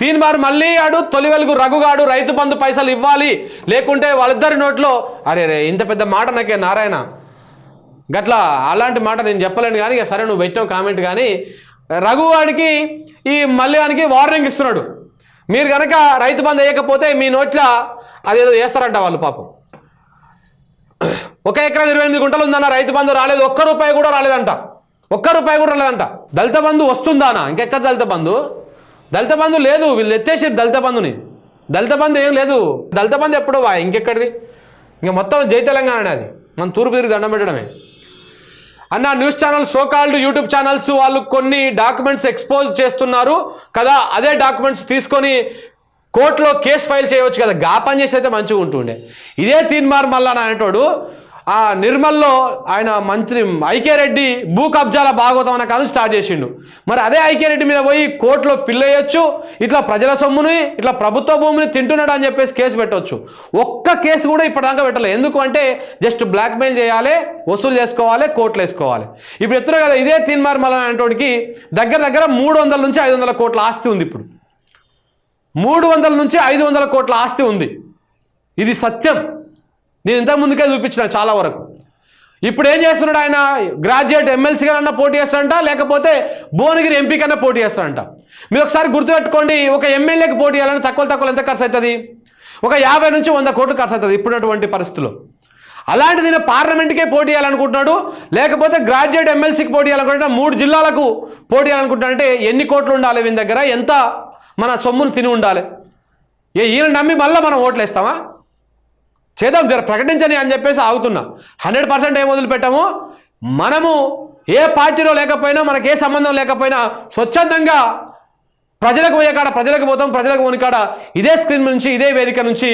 తీన్మార్ మళ్ళీ ఆడు తొలి వెలుగు రఘుగాడు రైతు బంధు పైసలు ఇవ్వాలి. లేకుంటే వాళ్ళిద్దరి నోట్లో అరే రే ఇంత పెద్ద మాట నాకే నారాయణ. గట్లా అలాంటి మాట నేను చెప్పలేను కానీ సరే నువ్వు పెట్టావు కామెంట్ కానీ రఘువాడికి ఈ మల్లిగానికి వార్నింగ్ ఇస్తున్నాడు. మీరు కనుక రైతు బంధు వేయకపోతే మీ నోట్ల అదేదో వేస్తారంట వాళ్ళు పాపం. ఒక ఎకరం ఇరవై ఎనిమిది గుంటలు ఉందన్న రైతు బంధు రాలేదు ఒక్క రూపాయి కూడా రాలేదంట. ఒక్క రూపాయి కూడా రాలేదంట. దళిత బంధు వస్తుందానా? ఇంకెక్కడ దళిత బంధు? దళిత బంధు లేదు వీళ్ళు ఎత్తేసారు దళిత బంధుని. దళిత బంధు ఏం లేదు. దళిత బంధు ఎప్పుడో వా ఇంకెక్కడిది? ఇంక మొత్తం జై తెలంగాణ అది. మన తూర్పు తిరిగి దండం పెట్టడమే. అన్న news channel so called YouTube channels వాళ్ళు కొన్ని డాక్యుమెంట్స్ ఎక్స్పోజ్ చేస్తున్నారు కదా అదే డాక్యుమెంట్స్ తీసుకొని కోర్టులో కేసు ఫైల్ చేయవచ్చు కదా. గా పని చేసి అయితే మంచిగా ఉంటుండే. ఇదే తీన్మార్ మల్లా అనేటోడు ఆ నిర్మల్లో ఆయన మంత్రి ఐక్యరెడ్డి భూ కబ్జాల భాగవతం అనే కాదు స్టార్ట్ చేసిండు. మరి అదే ఐక్యరెడ్డి మీద పోయి కోర్టులో పిల్లేయచ్చు ఇట్లా ప్రజల సొమ్ముని ఇట్లా ప్రభుత్వ భూమిని తింటున్నాడు అని చెప్పేసి కేసు పెట్టవచ్చు ఒక్క కేసు కూడా ఇప్పటిదాకా పెట్టలేదు ఎందుకు అంటే జస్ట్ బ్లాక్మెయిల్ చేయాలి వసూలు చేసుకోవాలి కోర్టులు వేసుకోవాలి. ఇప్పుడు చెప్తున్నారు కదా ఇదే తీన్మార్ మల్లా అనేటోడికి దగ్గర దగ్గర మూడు వందల నుంచి ఐదు వందల కోట్ల ఆస్తి ఉంది ఇప్పుడు. మూడు వందల నుంచి ఐదు వందల కోట్ల ఆస్తి ఉంది. ఇది సత్యం. నేను ఇంతకు ముందుకే చూపించిన చాలా వరకు. ఇప్పుడు ఏం చేస్తున్నాడు ఆయన? గ్రాడ్యుయేట్ ఎమ్మెల్సీ కన్నా పోటీ చేస్తాడంట లేకపోతే భువనగిరి ఎంపీ కన్నా పోటీ చేస్తాడంట. మీరు ఒకసారి గుర్తుపెట్టుకోండి ఒక ఎమ్మెల్యేకి పోటీ చేయాలని తక్కువ తక్కువ ఎంత ఖర్చు అవుతుంది? ఒక యాభై నుంచి వంద కోట్లు ఖర్చు అవుతుంది ఇప్పుడున్నటువంటి పరిస్థితుల్లో. అలాంటిది నేను పార్లమెంట్కే పోటీ చేయాలనుకుంటున్నాడు లేకపోతే గ్రాడ్యుయేట్ ఎమ్మెల్సీకి పోటీ చేయాలనుకుంటున్నా మూడు జిల్లాలకు పోటీ చేయాలనుకుంటున్నా అంటే ఎన్ని కోట్లు ఉండాలి వీని దగ్గర? ఎంత మన సొమ్మును తిని ఉండాలి? ఏ ఈయన నమ్మి మళ్ళీ మనం ఓట్లు వేస్తామా చేద్దాం జర ప్రకటించని అని చెప్పేసి ఆగుతున్నా. హండ్రెడ్ పర్సెంట్ ఏం వదిలిపెట్టాము? మనము ఏ పార్టీలో లేకపోయినా మనకు ఏ సంబంధం లేకపోయినా స్వచ్ఛందంగా ప్రజలకు పోయే కాడ ప్రజలకు పోతాం ప్రజలకు పోని కాడ ఇదే స్క్రీన్ నుంచి ఇదే వేదిక నుంచి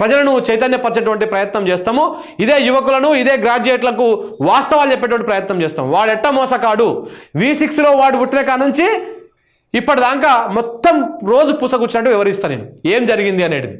ప్రజలను చైతన్యపరిచేటువంటి ప్రయత్నం చేస్తాము. ఇదే యువకులను ఇదే గ్రాడ్యుయేట్లకు వాస్తవాలు చెప్పేటువంటి ప్రయత్నం చేస్తాం. వాడు ఎట్ట మోసకాడు వి సిక్స్లో వాడు పుట్టిన కాడ నుంచి ఇప్పటిదాకా మొత్తం రోజు పూసకూర్చున్నట్టు వివరిస్తాను నేను. ఏం జరిగింది అనేది.